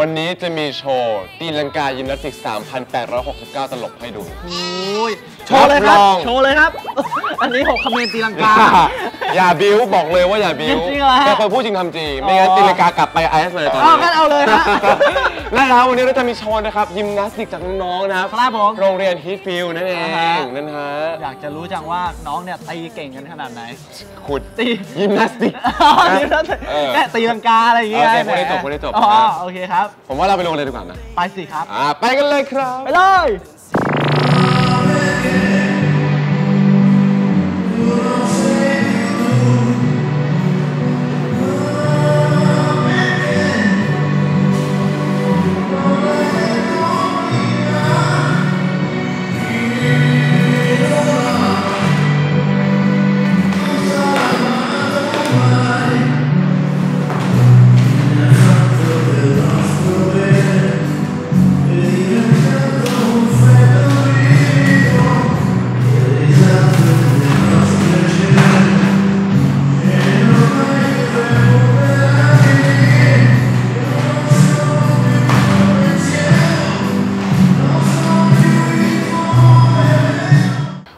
วันนี้จะมีโชว์ตีลังกายิมนาสติก 3,869 ตลบให้ดู โอ้ยโชว์เลยครับรับรอง โชว์เลยครับ อันนี้หกคำเมนตีลังกา อย่าบิ้วบอกเลยว่าอย่าบิ้วจริงเหรอฮะ เป็นคนพูดจริงทำจริง ไม่งั้นอ๋อตีลังกากลับไปไอซ์เลยตอนอ้านี้วงั้นเอาเลยฮะนะครับวันนี้เราจะมีโชว์นะครับยิมนาสติกจากน้องๆนะครับครับผม โรงเรียนฮีทฟิลนั่นเออ่าฮะ งนั่นฮะอยากจะรู้จังว่าน้องเนี่ยตีเก่งกันขนาดไหน ขุดตี ยิมนาสติกอ๋อนี่นั่นเออแค่ตีลังกาอะไรอย่างเงี้ยโอเคแหมคนได้จบคนได้จบอ๋อครับโอเคครับ ผมว่าเราไปโรงเรียนดีกว่านะไปสิครับ อ่าไปกันเลยครับ ไปเลย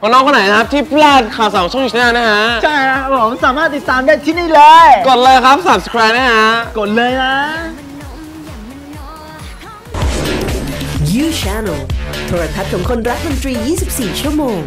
น้องๆคนไหนนะครับที่พลาดข่าวสารของช่องชาแนลนะฮะ ใช่ครับผมสามารถติดตามได้ที่นี่เลย กดเลยครับ subscribe นะฮะ กดเลยนะ You Channel โทรทัศน์ของคนรักดนตรี 24 ชั่วโมง